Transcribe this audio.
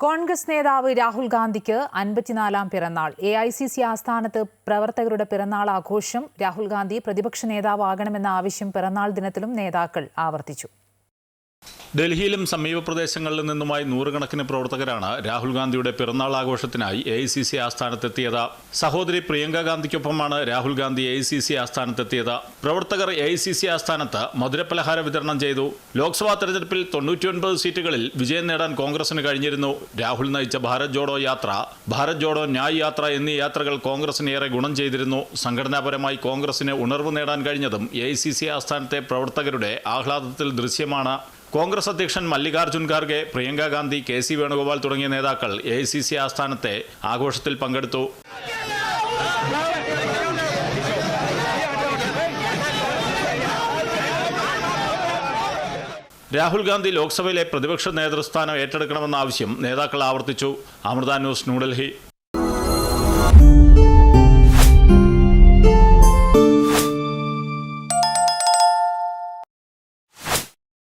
കോൺഗ്രസ് നേതാവ് രാഹുൽ ഗാന്ധിക്ക് അൻപത്തിനാലാം പിറന്നാൾ. എ ഐ സി സി ആസ്ഥാനത്ത് പ്രവർത്തകരുടെ പിറന്നാൾ ആഘോഷം രാഹുൽ ഗാന്ധി പ്രതിപക്ഷ നേതാവാകണമെന്ന ആവശ്യം പിറന്നാൾ ദിനത്തിലും നേതാക്കൾ ആവർത്തിച്ചു. ഡൽഹിയിലും സമീപ പ്രദേശങ്ങളിൽ നിന്നുമായി നൂറുകണക്കിന് പ്രവർത്തകരാണ് രാഹുൽ ഗാന്ധിയുടെ പിറന്നാൾ ആഘോഷത്തിനായി എ ഐ സി സി ആസ്ഥാനത്തെത്തിയത്. സഹോദരി Priyanka ഗാന്ധിക്കൊപ്പമാണ് Rahul Gandhi A I C C ആസ്ഥാനത്തെത്തിയത്. പ്രവർത്തകർ എ ഐ സി സി ആസ്ഥാനത്ത് മധുരപലഹാര വിതരണം ചെയ്തു. ലോക്സഭാ തെരഞ്ഞെടുപ്പിൽ തൊണ്ണൂറ്റിയൊൻപത് സീറ്റുകളിൽ വിജയം നേടാൻ കോൺഗ്രസിന് കഴിഞ്ഞിരുന്നു. രാഹുൽ നയിച്ച ഭാരത് ജോഡോ യാത്ര ഭാരത് ജോഡോ ന്യായ് യാത്ര എന്നീ യാത്രകൾ കോൺഗ്രസിന് ഏറെ ഗുണം ചെയ്തിരുന്നു. സംഘടനാപരമായി കോൺഗ്രസിന് ഉണർവ് നേടാൻ കഴിഞ്ഞതും എ ഐ സി സി ആസ്ഥാനത്തെ പ്രവർത്തകരുടെ ആഹ്ലാദത്തിൽ ദൃശ്യമാണ്. കോൺഗ്രസ് അധ്യക്ഷൻ മല്ലികാർജുൻ ഖാർഗെ പ്രിയങ്ക ഗാന്ധി കെ സി വേണുഗോപാൽ തുടങ്ങിയ നേതാക്കൾ എ സി സി ആസ്ഥാനത്തെ ആഘോഷത്തിൽ പങ്കെടുത്തു. രാഹുൽ ഗാന്ധി ലോക്സഭയിലെ പ്രതിപക്ഷ നേതൃസ്ഥാനം ഏറ്റെടുക്കണമെന്ന ആവശ്യം നേതാക്കൾ ആവർത്തിച്ചു. അമൃത ന്യൂസ് ന്യൂഡൽഹി.